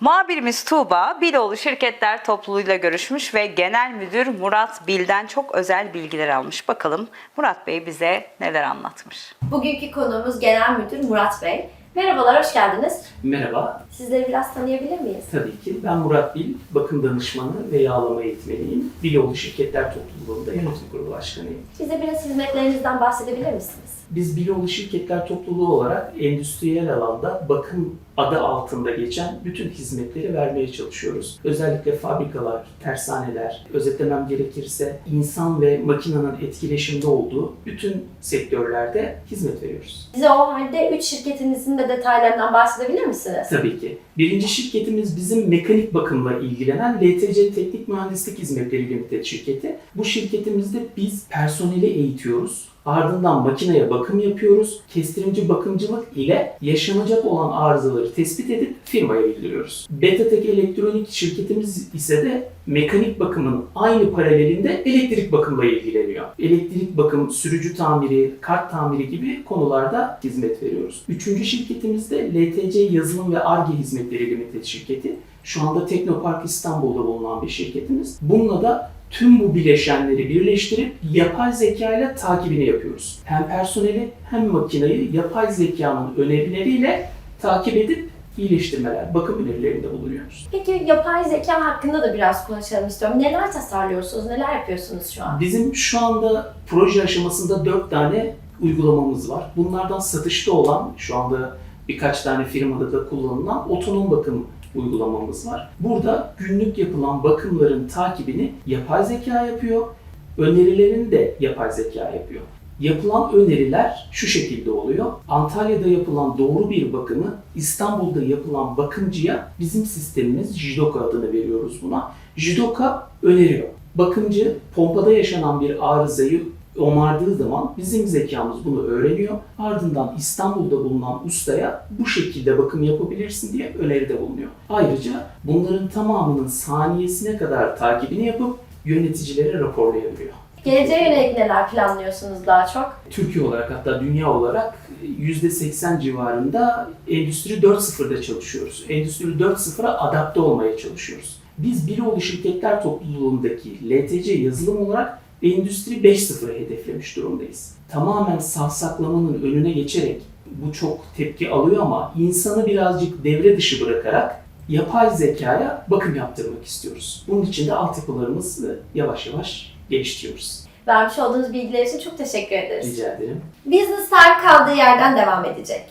Muhabirimiz Tuğba, Biloğlu Şirketler Topluluğu'yla görüşmüş ve Genel Müdür Murat Bil'den çok özel bilgiler almış. Bakalım Murat Bey bize neler anlatmış. Bugünkü konuğumuz Genel Müdür Murat Bey. Merhabalar, hoş geldiniz. Merhaba, Sizleri biraz tanıyabilir miyiz? tabii ki ben Murat Bil, bakım danışmanı ve yağlama eğitmeniyim. Biloğlu Şirketler Topluluğu'nda yönetim kurulu başkanıyım. Bize biraz hizmetlerinizden bahsedebilir misiniz? Biz Biloğlu Şirketler Topluluğu olarak endüstriyel alanda bakım adı altında geçen bütün hizmetleri vermeye çalışıyoruz. Özellikle fabrikalar, tersaneler, özetlemem gerekirse insan ve makinenin etkileşimde olduğu bütün sektörlerde hizmet veriyoruz. Bize o halde 3 şirketinizin de detaylarından bahsedebilir misiniz? Tabii ki. Birinci şirketimiz bizim mekanik bakımla ilgilenen LTC Teknik Mühendislik Hizmetleri Limited şirketi. Bu şirketimizde biz personeli eğitiyoruz. Ardından makineye bakım yapıyoruz. Kestirimci bakımcılık ile yaşanacak olan arızaları tespit edip firmaya bildiriyoruz. Betatek Elektronik şirketimiz ise de mekanik bakımın aynı paralelinde elektrik bakımla ilgileniyor. Elektrik bakım, sürücü tamiri, kart tamiri gibi konularda hizmet veriyoruz. Üçüncü şirketimiz de LTC Yazılım ve ARGE Hizmetleri Limited şirketi. Şu anda Teknopark İstanbul'da bulunan bir şirketimiz. Bununla da tüm bu bileşenleri birleştirip yapay zeka ile takibini yapıyoruz. Hem personeli hem makineyi yapay zekanın önerileriyle takip edip iyileştirmeler, bakım önerilerinde bulunuyoruz. Peki yapay zeka hakkında da biraz konuşalım istiyorum. Neler tasarlıyorsunuz, neler yapıyorsunuz şu an? Bizim şu anda proje aşamasında 4 tane uygulamamız var. Bunlardan satışta olan şu anda birkaç tane firmada da kullanılan otonom bakım uygulamamız var. Burada günlük yapılan bakımların takibini yapay zeka yapıyor. Önerilerini de yapay zeka yapıyor. Yapılan öneriler şu şekilde oluyor. Antalya'da yapılan doğru bir bakımı İstanbul'da yapılan bakımcıya bizim sistemimiz Jidoka adını veriyoruz buna. Jidoka öneriyor. Bakımcı pompada yaşanan bir arızayı omardığı zaman bizim zekamız bunu öğreniyor. Ardından İstanbul'da bulunan ustaya bu şekilde bakım yapabilirsin diye öneride bulunuyor. Ayrıca bunların tamamının saniyesine kadar takibini yapıp yöneticilere raporlayabiliyor. Geleceğe yönelik neler planlıyorsunuz daha çok? Türkiye olarak hatta dünya olarak %80 civarında Endüstri 4.0'da çalışıyoruz. Endüstri 4.0'a adapte olmaya çalışıyoruz. Biz Biloğlu Şirketler Topluluğundaki LTC yazılım olarak Endüstri 5.0'ı hedeflemiş durumdayız. Tamamen savsaklamanın önüne geçerek bu çok tepki alıyor ama insanı birazcık devre dışı bırakarak yapay zekaya bakım yaptırmak istiyoruz. Bunun için de altyapılarımızı yavaş yavaş geliştiriyoruz. Vermiş olduğunuz bilgiler için çok teşekkür ederiz. Rica ederim. Business Time kaldığı yerden devam edecek.